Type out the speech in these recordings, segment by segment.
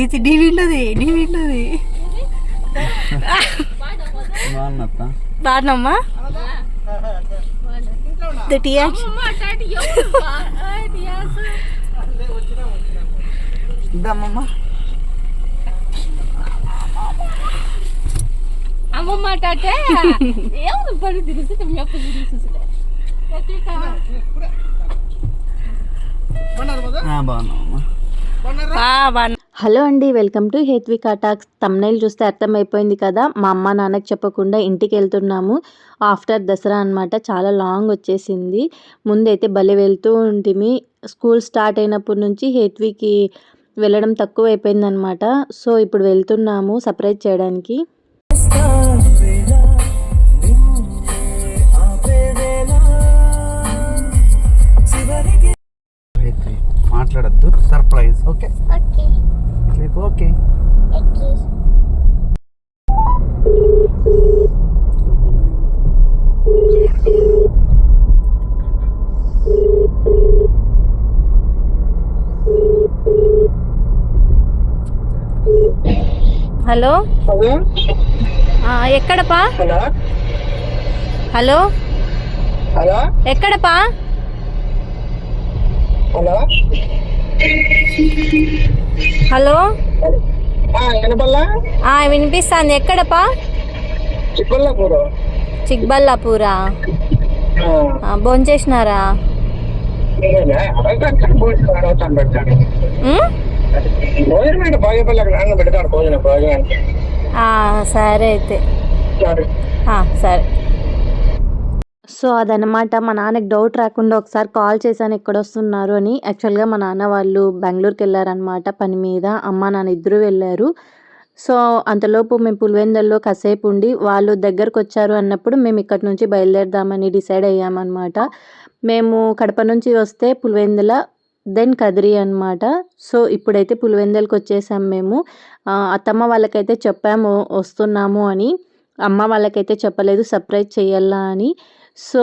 తీసి నీ విండది నీ విండది బాగున్నత్త బాగున్నామ్మా అమ్మమ్మ అంటే ఏముంది పడి తిరిగి మీ అప్ప తిరిగి బాగున్నామ్మా బాగున్నా. హలో అండి welcome to Hethvika talks thumbnail చూస్తే అర్థమైపోయింది కదా మా అమ్మ నాన్నకి చెప్పకుండా ఇంటికి వెళ్తున్నాము. ఆఫ్టర్ దసరా అన్నమాట చాలా లాంగ్ వచ్చేసింది. ముందైతే భలే వెళ్తూ ఉంటిమి. స్కూల్ స్టార్ట్ అయినప్పటి నుంచి హేత్వికి వెళ్ళడం తక్కువ అయిపోయిందనమాట సో ఇప్పుడు వెళ్తున్నాము సర్ప్రైజ్ చేయడానికి. మాట్లాడద్దు. Surprise. Okay. Clip okay hello? ఎక్కడపా? Hello? Hello? Hello? ఎక్కడపా? హలో? హలో? వినిపిస్తుంది. ఎక్కడపా చిక్బల్లాపూరా భోంచేసినారా? సరే అయితే. సరే. సో అదనమాట మా నాన్నకి డౌట్ రాకుండా ఒకసారి కాల్ చేశాను ఎక్కడ వస్తున్నారు అని. యాక్చువల్గా మా నాన్న వాళ్ళు బెంగళూరుకి వెళ్ళారనమాట పని మీద. అమ్మ నాన్న ఇద్దరు వెళ్ళారు. సో అంతలోపు మేము పులివెందల్లో కాసేపు ఉండి వాళ్ళు దగ్గరకు వచ్చారు అన్నప్పుడు మేము ఇక్కడి నుంచి బయలుదేరదామని డిసైడ్ అయ్యామన్నమాట. మేము కడప నుంచి వస్తే పులివెందుల దెన్ కదిరి అనమాట సో ఇప్పుడైతే పులివెందులకు వచ్చేసాం మేము అత్తమ్మ వాళ్ళకైతే చెప్పాము వస్తున్నాము అని. అమ్మ వాళ్ళకైతే చెప్పలేదు సర్ప్రైజ్ చేయాలా అని. సో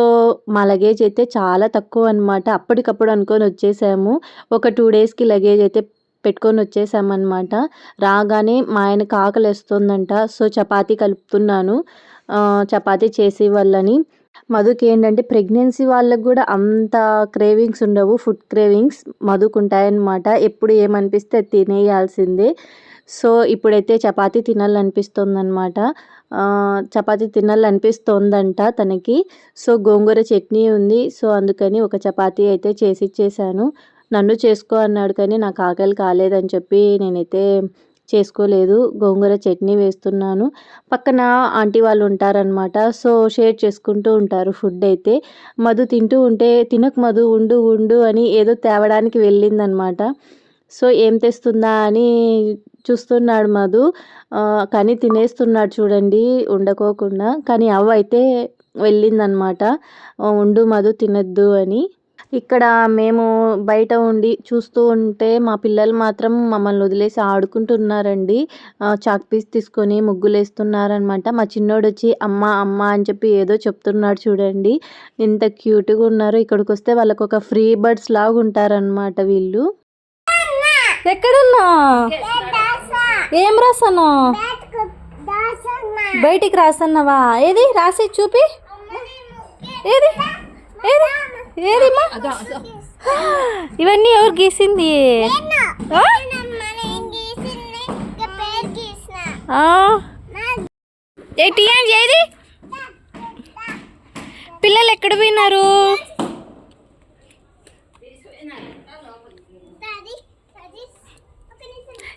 మా లగేజ్ అయితే చాలా తక్కువ అనమాట అప్పటికప్పుడు అనుకొని వచ్చేసాము. ఒక టూ డేస్కి లగేజ్ అయితే పెట్టుకొని వచ్చేసామన్నమాట రాగానే మా ఆయన ఆకలి వేస్తుందంట సో చపాతీ కలుపుతున్నాను. చపాతి చపాతీ చేసి వాళ్ళని మధుకి ఏంటంటే ప్రెగ్నెన్సీ వాళ్ళకు కూడా అంత క్రేవింగ్స్ ఉండవు. ఫుడ్ క్రేవింగ్స్ మధుకు ఉంటాయన్నమాట ఎప్పుడు ఏమనిపిస్తే తినేయాల్సిందే. సో ఇప్పుడైతే చపాతీ తినాలనిపిస్తుందనమాట చపాతి చపాతీ తినాలనిపిస్తోందంట తనకి. సో గోంగూర చట్నీ ఉంది. సో అందుకని ఒక చపాతీ అయితే చేసి ఇచ్చేసాను నన్ను చేసుకో అన్నాడు కానీ నాకు ఆకలి కాలేదని చెప్పి నేనైతే చేసుకోలేదు. గోంగూర చట్నీ వేస్తున్నాను. పక్కన ఆంటీ వాళ్ళు ఉంటారనమాట సో షేర్ చేసుకుంటూ ఉంటారు ఫుడ్ అయితే. మధు తింటూ ఉంటే తినకు మధు ఉండు ఉండు అని ఏదో తేవడానికి వెళ్ళిందనమాట సో ఏం తెస్తుందా అని చూస్తున్నాడు మధు. కానీ తినేస్తున్నాడు చూడండి ఉండకోకుండా. కానీ అవ్వ అయితే వెళ్ళిందనమాట. ఉండు మధు తినద్దు అని. ఇక్కడ మేము బయట ఉండి చూస్తూ ఉంటే మా పిల్లలు మాత్రం మమ్మల్ని వదిలేసి ఆడుకుంటున్నారండి. చాక్ పీస్ తీసుకొని ముగ్గులు వేస్తున్నారనమాట మా చిన్నోడు వచ్చి అమ్మ అమ్మ అని చెప్పి ఏదో చెప్తున్నాడు చూడండి. ఎంత క్యూట్గా ఉన్నారు. ఇక్కడికి వస్తే వాళ్ళకు ఒక ఫ్రీ బర్డ్స్ లాగా ఉంటారనమాట వీళ్ళు ఎక్కడున్నా ఏం రాసాను? బయటికి రాసన్నావా ఏది? రాసి చూపి. ఏది? ఏది? ఏదిమ్మా ఇవన్నీ ఎవరు గీసింది? ఏంటి ఏది? పిల్లలు ఎక్కడ పోయినారు?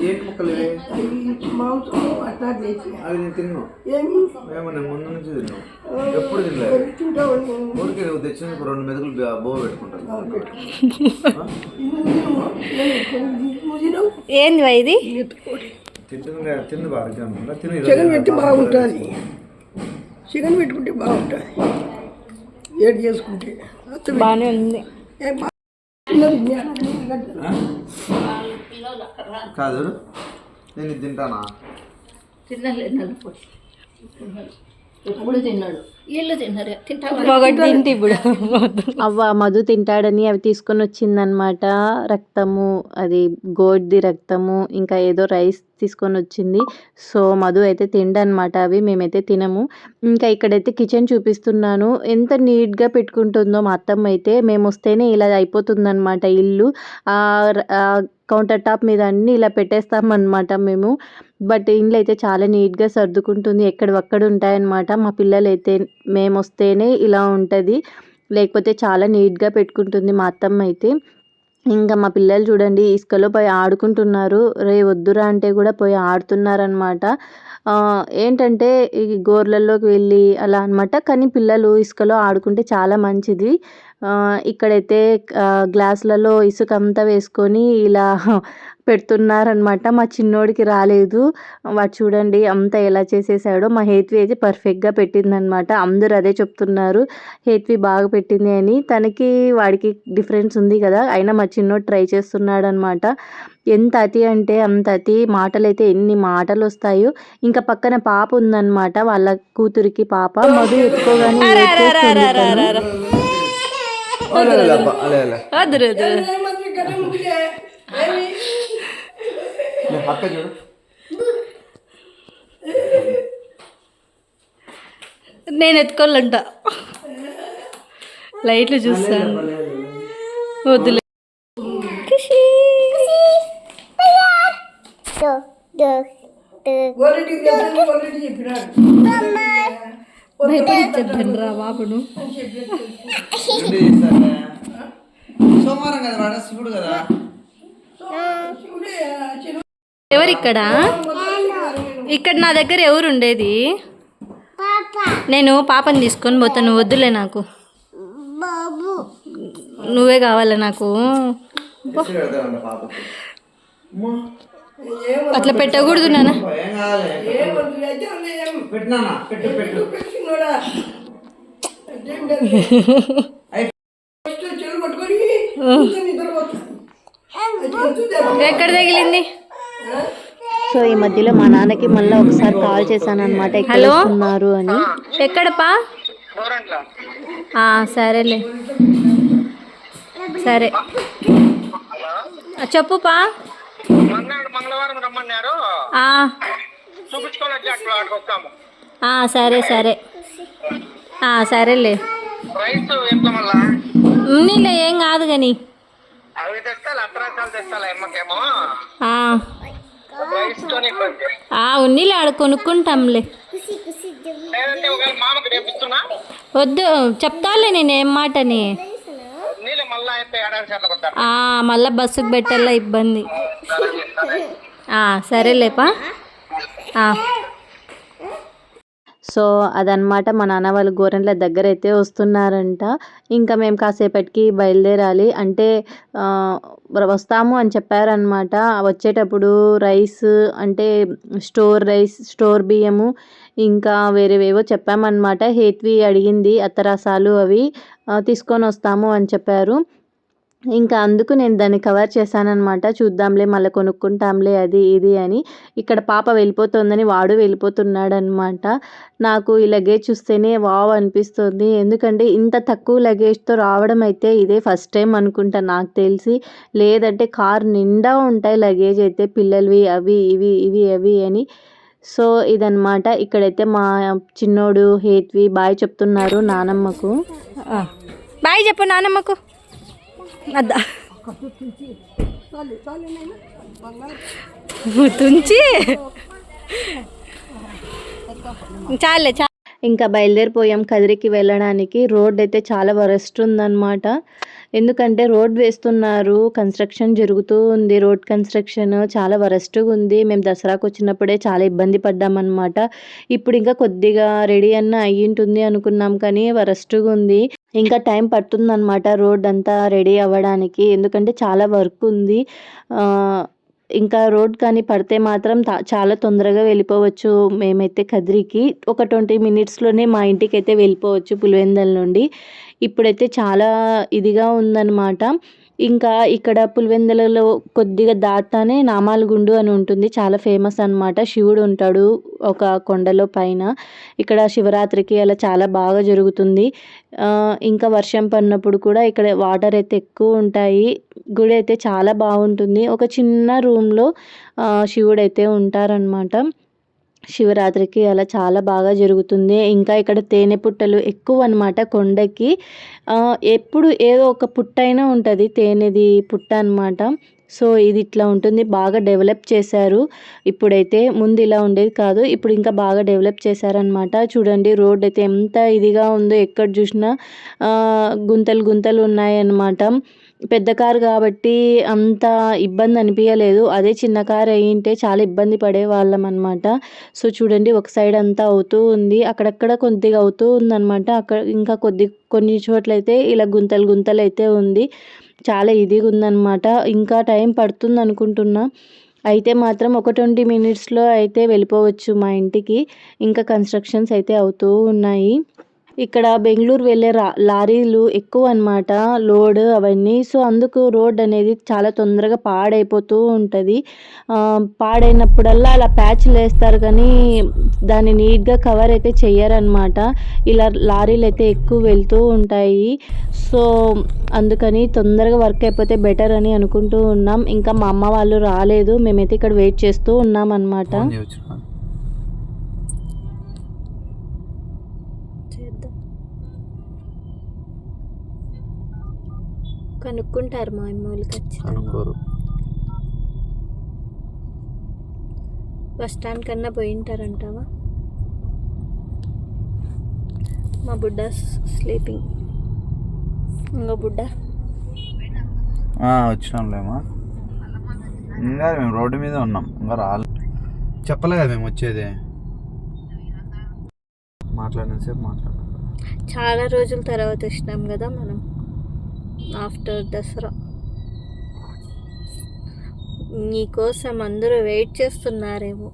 ఏంటి ముక్కలు మాంసం అట్లా చేసిన అవి నేను తిన్నాను ఏమి ఏమో నేను ముందు నుంచి తిన్నాను ఎప్పుడు తినలేదు. ఊరికి నువ్వు తెచ్చినందుకు రెండు మెతుకులు బా- బోవ పెట్టుకుంటాను. ఏంది ఇది? తింటుంది తింది బాగా తిని చికెన్ పెట్టి బాగుంటుంది. చికెన్ పెట్టుకుంటే బాగుంటుంది. ఏడు చేసుకుంటే. బాగానే ఉంది? కాదు. నేను తింటానా? తినలేదు నలుపు. ఎప్పుడు తిన్నాడు. వీళ్ళు తిన్నారు. తింటా ఒకటి తింటే ఇప్పుడు అవ్వ మధు తింటాడని అవి తీసుకొని వచ్చిందనమాట రక్తము అది గోడ్ది రక్తము ఇంకా ఏదో రైస్ తీసుకొని వచ్చింది. సో మధు అయితే తిండనమాట అవి మేమైతే తినము. ఇంకా ఇక్కడైతే కిచెన్ చూపిస్తున్నాను. ఎంత నీట్గా పెట్టుకుంటుందో మా అత్తమ్మ అయితే. మేము వస్తేనే ఇలా అయిపోతుందన్నమాట ఇల్లు. కౌంటర్ టాప్ మీద అన్నీ ఇలా పెట్టేస్తామన్నమాట మేము. బట్ ఇండ్లు అయితే చాలా నీట్గా సర్దుకుంటుంది. ఎక్కడవక్కడ ఉంటాయన్నమాట. మా పిల్లలు అయితే మేము వస్తేనే ఇలా ఉంటుంది. లేకపోతే చాలా నీట్గా పెట్టుకుంటుంది మా అత్తమ్మ అయితే. ఇంకా మా పిల్లలు చూడండి ఇసుకలో పోయి ఆడుకుంటున్నారు. రే వద్దురా అంటే కూడా పోయి ఆడుతున్నారనమాట ఏంటంటే ఈ గోర్లలోకి వెళ్ళి అలా అనమాట కానీ పిల్లలు ఇసుకలో ఆడుకుంటే చాలా మంచిది. ఇక్కడైతే గ్లాసులలో ఇసుక అంతా వేసుకొని ఇలా పెడుతున్నారనమాట మా చిన్నోడికి రాలేదు. వాడు చూడండి అంతా ఎలా చేసేసాడో. మా హేత్వి అయితే పర్ఫెక్ట్గా పెట్టిందనమాట అందరూ అదే చెప్తున్నారు. హేత్వి బాగా పెట్టింది అని. తనకి వాడికి డిఫరెన్స్ ఉంది కదా. అయినా మా చిన్నోడు ట్రై చేస్తున్నాడు అనమాట ఎంత అతి అంటే అంత అతి మాటలు అయితే ఎన్ని మాటలు వస్తాయో ఇంకా పక్కన పాప ఉందన్నమాట. వాళ్ళ కూతురికి పాప. మధు ఎత్తుకోగానే లే, అక్క చూడు నేను ఎత్తుకోవాలంట లైట్లు చూస్తాను వద్దులే చెప్పినాడు చెప్పండి రా బాబును సోమవారం కదా శివుడు కదా ఎవరిక్కడ? ఇక్కడ నా దగ్గర ఎవరు ఉండేది నేను పాపని తీసుకొని పోతా నువ్వు వద్దులే నాకు. నువ్వే కావాలా నాకు? అట్లా పెట్టకూడదు నాన్న. ఎక్కడ తగిలింది? సో ఈ మధ్యలో మా నాన్నకి మళ్ళీ ఒకసారి కాల్ చేశాను అనమాట హలో? వస్తున్నారు అని. ఎక్కడపా ఆ, సరేలే. సరే. చెప్పుపా. మంగళవారం రమ్మన్నారు. సరే సరే. సరేలే. ఉన్నీలే ఏం కాదు కానీ ఉన్నీలే ఆడ కొనుక్కుంటాంలే. వద్దు చెప్తాలే నేను ఏం మాటని. మళ్ళా బస్సుకు పెట్టాలా ఇబ్బంది. ఆ, సరేలేపా. సో అదనమాట మా నాన్న వాళ్ళు గోరెంట్ల దగ్గర అయితే వస్తున్నారంట. ఇంకా మేము కాసేపటికి బయలుదేరాలి. అంటే వస్తాము అని చెప్పారనమాట వచ్చేటప్పుడు రైస్ అంటే స్టోర్ రైస్ స్టోర్ బియ్యము ఇంకా వేరేవేవో చెప్పామన్నమాట. హేత్వి అడిగింది అత్తరసాలు అవి తీసుకొని వస్తాము అని చెప్పారు. ఇంకా అందుకు నేను దాన్ని కవర్ చేశానన్నమాట. చూద్దాంలే మళ్ళీ కొనుక్కుంటాంలే అది ఇది అని. ఇక్కడ పాప వెళ్ళిపోతుందని వాడు వెళ్ళిపోతున్నాడనమాట నాకు ఈ లగేజ్ చూస్తేనే వావ్ అనిపిస్తుంది. ఎందుకంటే ఇంత తక్కువ లగేజ్తో రావడం అయితే ఇదే ఫస్ట్ టైం అనుకుంటా నాకు తెలిసి. లేదంటే కార్ నిండా ఉంటాయి లగేజ్ అయితే పిల్లలవి అవి ఇవి ఇవి అవి అని. సో ఇదన్నమాట. ఇక్కడైతే మా చిన్నోడు హేత్వి బాయ్ చెప్తున్నారు నానమ్మకు. బాయ్ చెప్పు నానమ్మకు. తుంచి చాలే చా ఇంకా బయలుదేరిపోయాం కదిరికి వెళ్ళడానికి. రోడ్ అయితే చాలా వరస్ట్ ఉందన్నమాట. ఎందుకంటే రోడ్ వేస్తున్నారు కన్స్ట్రక్షన్ జరుగుతూ ఉంది. రోడ్ కన్స్ట్రక్షన్ చాలా వరస్ట్గా ఉంది. మేము దసరాకు వచ్చినప్పుడే చాలా ఇబ్బంది పడ్డామన్నమాట. ఇప్పుడు ఇంకా కొద్దిగా రెడీ అన్న అయ్యింటుంది అనుకున్నాం కానీ వరస్ట్గా ఉంది. ఇంకా టైం పడుతుందన్నమాట రోడ్ అంతా రెడీ అవ్వడానికి. ఎందుకంటే చాలా వర్క్ ఉంది. ఇంకా రోడ్ కానీ పడితే మాత్రం చాలా తొందరగా వెళ్ళిపోవచ్చు మేమైతే కదిరికి. ఒక ట్వంటీ మినిట్స్లోనే మా ఇంటికి అయితే వెళ్ళిపోవచ్చు పులివెందల నుండి. ఇప్పుడైతే చాలా ఇదిగా ఉందన్నమాట. ఇంకా ఇక్కడ పులివెందులలో కొద్దిగా దాటానే నామాలగుండు అని ఉంటుంది. చాలా ఫేమస్ అన్నమాట. శివుడు ఉంటాడు ఒక కొండలో పైన. ఇక్కడ శివరాత్రికి అలా చాలా బాగా జరుగుతుంది. ఇంకా వర్షం పడినప్పుడు కూడా ఇక్కడ వాటర్ అయితే ఎక్కువ ఉంటాయి. గుడి అయితే చాలా బాగుంటుంది. ఒక చిన్న రూమ్లో శివుడు అయితే ఉంటారనమాట శివరాత్రికి అలా చాలా బాగా జరుగుతుంది. ఇంకా ఇక్కడ తేనె పుట్టలు ఎక్కువ అనమాట కొండకి ఎప్పుడు ఏదో ఒక పుట్ట అయినా ఉంటుంది తేనెది పుట్ట అనమాట సో ఇది ఇట్లా ఉంటుంది. బాగా డెవలప్ చేశారు. ఇప్పుడైతే ముందు ఇలా ఉండేది కాదు. ఇప్పుడు ఇంకా బాగా డెవలప్ చేశారనమాట చూడండి రోడ్ అయితే ఎంత ఇదిగా ఉందో ఎక్కడ చూసినా గుంతలు గుంతలు ఉన్నాయన్నమాట. పెద్ద కారు కాబట్టి అంత ఇబ్బంది అనిపించలేదు అదే చిన్న కారు అయ్యింటే చాలా ఇబ్బంది పడే వాళ్ళం అనమాట సో చూడండి ఒక సైడ్ అంతా అవుతూ ఉంది. అక్కడక్కడ కొద్దిగా అవుతూ ఉందన్నమాట. అక్కడ ఇంకా కొద్ది కొన్ని చోట్లయితే ఇలా గుంతలు గుంతలు అయితే ఉంది. చాలా ఇదిగా ఉందన్నమాట. ఇంకా టైం పడుతుంది అనుకుంటున్నా అయితే మాత్రం ఒక ట్వంటీ మినిట్స్లో అయితే వెళ్ళిపోవచ్చు మా ఇంటికి. ఇంకా కన్స్ట్రక్షన్స్ అయితే అవుతూ ఉన్నాయి. ఇక్కడ బెంగళూరు వెళ్ళే రా లారీలు ఎక్కువ అన్నమాట లోడ్ అవన్నీ. సో అందుకు రోడ్ అనేది చాలా తొందరగా పాడైపోతూ ఉంటుంది. పాడైనప్పుడల్లా అలా ప్యాచ్లు వేస్తారు కానీ దాన్ని నీట్గా కవర్ అయితే చేయరనమాట ఇలా లారీలు అయితే ఎక్కువ వెళ్తూ ఉంటాయి. సో అందుకని తొందరగా వర్క్ అయిపోతే బెటర్ అని అనుకుంటూ ఉన్నాం. ఇంకా మా అమ్మ వాళ్ళు రాలేదు. మేమైతే ఇక్కడ వెయిట్ చేస్తూ ఉన్నాం అనమాట కనుక్కుంటారు మా అమ్మోళ్ళు ఖచ్చితంగా. అనుకోరు బస్ స్టాండ్ కన్నా పోయింటారంటావా? మా బుడ్డ స్లీపింగ్. ఇంకో బుడ్డ. వచ్చినాంలేమా? ఇంకా మేము రోడ్డు మీద ఉన్నాం. ఇంకా రాలే. చెప్పలే కదా మేము వచ్చేది. మాట్లాడినంతసేపు మాట్లాడాలి చాలా రోజుల తర్వాత వచ్చినాం కదా మనం. ఆఫ్టర్ దసరా. నీకోసం అందరూ వెయిట్ చేస్తున్నారేమో.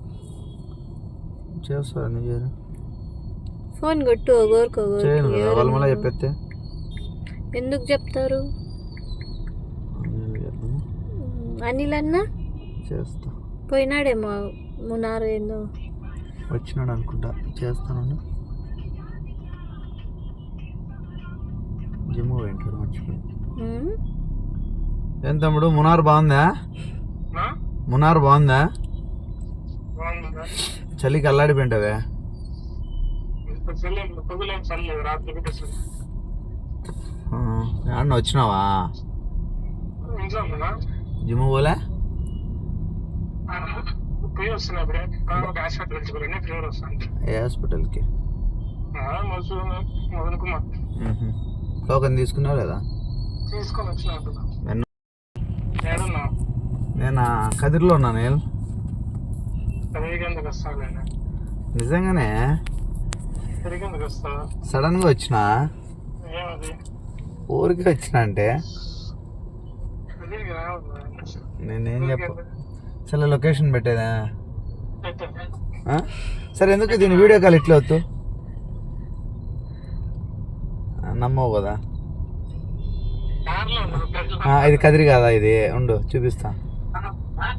చేస్తారు ఫోన్ కొట్టు చెప్పేస్తే. ఎందుకు చెప్తారు. అనిల్ అన్న చేస్తా. పోయినాడేమో మునారు ఏందో? వచ్చినాడు అనుకుంటా. చేస్తానండి జిమ్ పోయింటాడు మర్చిపోయి ఉమ్, ఏం తమ్ముడు మునార్ బాగుందా? మునార్ బాగుందా? చలికి పెట్టేస్తుంది అన్న వచ్చినావా? జిమ్ పోలే? ఏ హాస్పిటల్కి? టోకెన్ తీసుకున్నావు లేదా? తీసుకొని నేను కదిరిలో ఉన్నాను నేను తిరిగేందుకు వస్తాను నేను. నిజంగానే? తిరిగేందుకు వస్తా. సడన్గా వచ్చిన? ఏమది? ఊరికి వచ్చిన అంటే? నేనేం చెప్ప సరే లొకేషన్ పెట్టేదా? సరే ఎందుకు దీని వీడియో కాల్ ఇట్లా వద్దు? నమ్మవు కదా? ఇది కదిరి కాదా ఇది? ఉండు చూపిస్తా.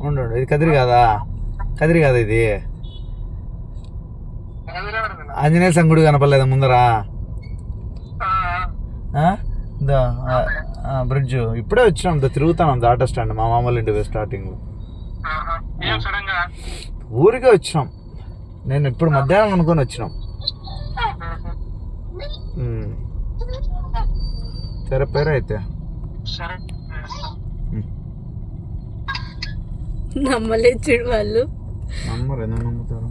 ఉండు. ఇది కదిరి కాదా? కదిరి కాదా ఇది? ఆంజనేయ సంగుడు కనపడలేదా ముందరా? బ్రిడ్జ్. ఇప్పుడే వచ్చినాం దా తిరుగుతాం దా ఆటో స్టాండ్ మా మామూలు ఇంటి స్టార్టింగ్. ఊరికే వచ్చినాం. నేను ఇప్పుడు మధ్యాహ్నం అనుకొని వచ్చినాం. సరే పేరు అయితే. నమ్మలేదు చూడు వాళ్ళు నమ్ముతారు?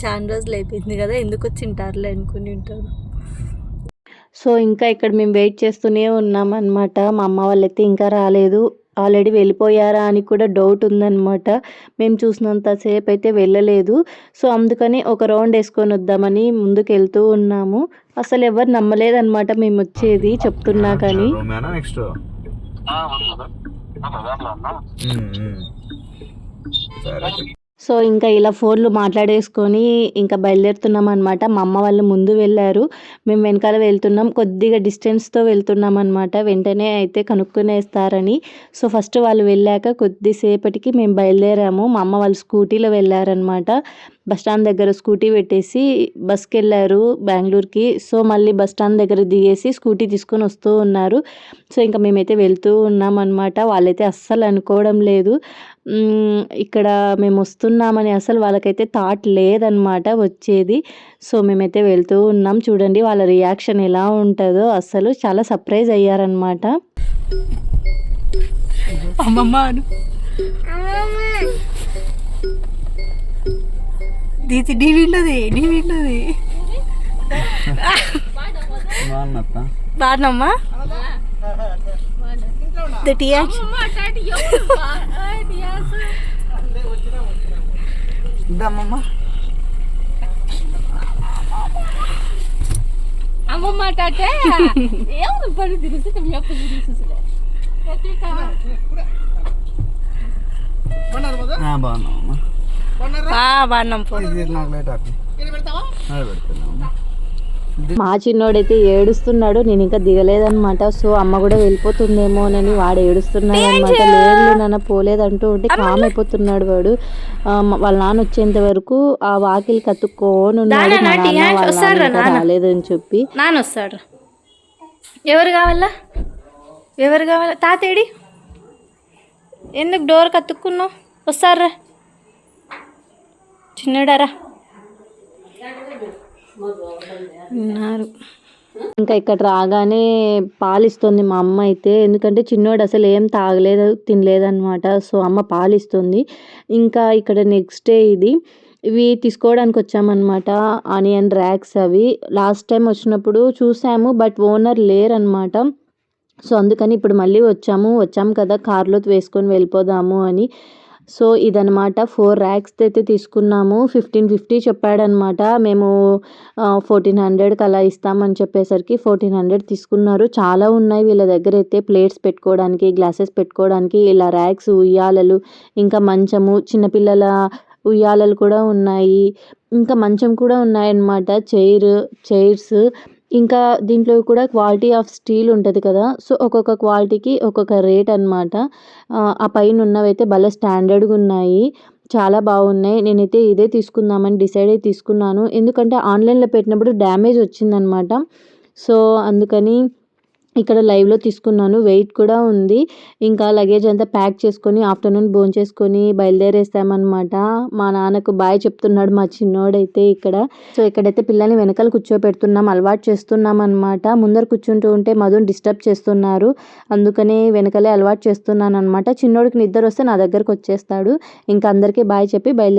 చాలా రోజులు అయిపోయింది కదా ఎందుకు వచ్చి ఉంటారులే అనుకుని ఉంటారు. సో ఇంకా ఇక్కడ మేము వెయిట్ చేస్తూనే ఉన్నాం అనమాట మా అమ్మ వాళ్ళైతే ఇంకా రాలేదు. ఆల్రెడీ వెళ్ళిపోయారా అని కూడా డౌట్ ఉందన్నమాట. మేము చూసినంతసేపు అయితే వెళ్ళలేదు. సో అందుకని ఒక రౌండ్ వేసుకొని వద్దామని ముందుకు వెళ్తూ ఉన్నాము. అసలు ఎవరు నమ్మలేదన్నమాట మేము వచ్చేది చెప్తున్నా కానీ. సరే. సో ఇంకా ఇలా ఫోన్లు మాట్లాడేసుకొని ఇంకా బయలుదేరుతున్నాం అనమాట మా అమ్మ వాళ్ళు ముందు వెళ్ళారు. మేము వెనకాల వెళ్తున్నాం. కొద్దిగా డిస్టెన్స్తో వెళ్తున్నాం అనమాట వెంటనే అయితే కనుక్కునేస్తారని. సో ఫస్ట్ వాళ్ళు వెళ్ళాక కొద్దిసేపటికి మేము బయలుదేరాము. మా అమ్మ వాళ్ళు స్కూటీలో వెళ్ళారనమాట బస్ స్టాండ్ దగ్గర స్కూటీ పెట్టేసి బస్కి వెళ్ళారు బెంగళూరుకి. సో మళ్ళీ బస్ స్టాండ్ దగ్గర దిగేసి స్కూటీ తీసుకొని వస్తూ ఉన్నారు. సో ఇంకా మేమైతే వెళ్తూ ఉన్నాం అనమాట వాళ్ళైతే అస్సలు అనుకోవడం లేదు. ఇక్కడ మేము వస్తున్నామని అసలు వాళ్ళకైతే థాట్ లేదనమాట వచ్చేది. సో మేమైతే వెళ్తూ ఉన్నాం. చూడండి వాళ్ళ రియాక్షన్ ఎలా ఉంటుందో. అసలు చాలా సర్ప్రైజ్ అయ్యారనమాట అమ్మమ్మ. అను దీతి నీ వింటది నీ వింటది బాగున్నత్త బాగున్నామ్మా రియాక్షన్ మాట్లాడి ఎవరు ఐడియాస్ ఇద్దమ్మమ్మ అమ్మ మాట్లాడితే ఎవరు పని తిరిగితే మీ అప్ప తిరిగి బాగున్నామమ్మ బాగున్నాం మా చిన్నోడైతే ఏడుస్తున్నాడు నేను ఇంకా దిగలేదనమాట సో అమ్మ కూడా వెళ్ళిపోతుందేమోనని వాడు ఏడుస్తున్నాడు అనమాట లేదు నాన్న పోలేదంటూ ఉంటే కామ్ అయిపోతున్నాడు వాడు. వాళ్ళ నాన్న వచ్చేంత వరకు ఆ వాకిలి కత్తుక్కొని ఉన్నాడు. మా వాళ్ళ నాన్న? రాలేదని చెప్పి. నాన్న వస్తాడు ఎవరు కావాలా? ఎవరు కావాలా? తాతేడి? ఎందుకు డోర్ కత్తుక్కున్నావు? వస్తారా చిన్నడారా? ఉన్నారు. ఇంకా ఇక్కడ రాగానే పాలిస్తుంది మా అమ్మ అయితే. ఎందుకంటే చిన్నోడు అసలు ఏం తాగలేదు తినలేదన్నమాట. సో అమ్మ పాలిస్తుంది. ఇంకా ఇక్కడ నెక్స్ట్ డే ఇది. ఇవి తీసుకోవడానికి వచ్చామన్నమాట ఆనియన్ ర్యాక్స్ అవి. లాస్ట్ టైం వచ్చినప్పుడు చూసాము బట్ ఓనర్ లేరనమాట సో అందుకని ఇప్పుడు మళ్ళీ వచ్చాము. వచ్చాము కదా కార్లో వేసుకొని వెళ్ళిపోదాము అని. సో ఇదనమాట ఫోర్ ర్యాక్స్ అయితే తీసుకున్నాము. ఫిఫ్టీన్ ఫిఫ్టీ చెప్పాడనమాట మేము ఫోర్టీన్ హండ్రెడ్కి అలా ఇస్తామని చెప్పేసరికి ఫోర్టీన్ హండ్రెడ్ తీసుకున్నారు. చాలా ఉన్నాయి వీళ్ళ దగ్గర అయితే ప్లేట్స్ పెట్టుకోవడానికి గ్లాసెస్ పెట్టుకోవడానికి. ఇలా ర్యాక్స్ ఉయ్యాలలు ఇంకా మంచము చిన్నపిల్లల ఉయ్యాలలు కూడా ఉన్నాయి. ఇంకా మంచం కూడా ఉన్నాయన్నమాట. చైర్ చైర్స్ ఇంకా దీంట్లో కూడా క్వాలిటీ ఆఫ్ స్టీల్ ఉంటుంది కదా. సో ఒక్కొక్క క్వాలిటీకి ఒక్కొక్క రేట్ అనమాట ఆ పైన ఉన్నవైతే భలే స్టాండర్డ్గా ఉన్నాయి. చాలా బాగున్నాయి. నేనైతే ఇదే తీసుకుందామని డిసైడ్ అయి తీసుకున్నాను. ఎందుకంటే ఆన్లైన్లో పెట్టినప్పుడు డ్యామేజ్ వచ్చిందనమాట సో అందుకని ఇక్కడ లైవ్లో తీసుకున్నాను. వెయిట్ కూడా ఉంది. ఇంకా లగేజ్ అంతా ప్యాక్ చేసుకొని ఆఫ్టర్నూన్ భోజనం చేసుకొని బయలుదేరేస్తామన్నమాట. మా నాన్నకు బాయ్ చెప్తున్నాడు మా చిన్నోడైతే ఇక్కడ. సో ఇక్కడైతే పిల్లల్ని వెనకాల కూర్చోపెడుతున్నాం అలవాటు చేస్తున్నాం అనమాట ముందర కూర్చుంటూ ఉంటే మధుని డిస్టర్బ్ చేస్తున్నారు. అందుకనే వెనకలే అలవాటు చేస్తున్నాను అనమాట చిన్నోడికి నిద్ర వస్తే నా దగ్గరకు వచ్చేస్తాడు. ఇంకా అందరికీ బాయ్ చెప్పి బయలుదేరి